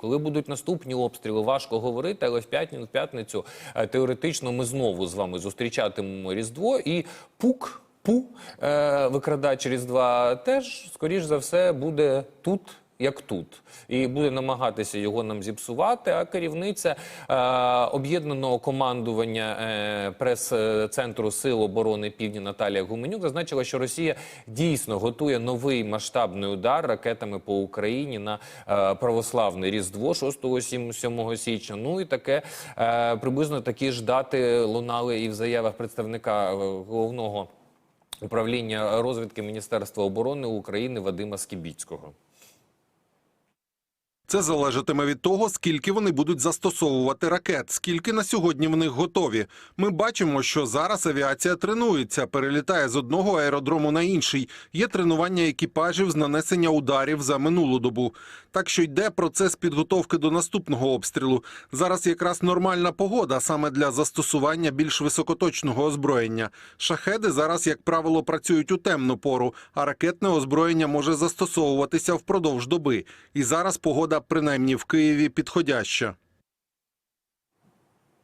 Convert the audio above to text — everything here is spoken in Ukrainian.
Коли будуть наступні обстріли, важко говорити, але в п'ятницю, в п'ятницю е, теоретично ми знову з вами зустрічатимемо Різдво і пук. Пу е, викрадач Різдва теж, скоріш за все, буде тут. Як тут, і буде намагатися його нам зіпсувати. А керівниця е, об'єднаного командування е, прес-центру Сил оборони Півдня Наталія Гуменюк зазначила, що Росія дійсно готує новий масштабний удар ракетами по Україні на е, православне Різдво 6-7 січня. Ну і таке е, приблизно такі ж дати лунали і в заявах представника е, головного управління розвідки Міністерства оборони України Вадима Скібіцького. Це залежатиме від того, скільки вони будуть застосовувати ракет, скільки на сьогодні в них готові. Ми бачимо, що зараз авіація тренується, перелітає з одного аеродрому на інший. Є тренування екіпажів з нанесення ударів за минулу добу. Так що йде процес підготовки до наступного обстрілу. Зараз якраз нормальна погода саме для застосування більш високоточного озброєння. Шахеди зараз, як правило, працюють у темну пору, а ракетне озброєння може застосовуватися впродовж доби. І зараз погода, принаймні в Києві, підходяща.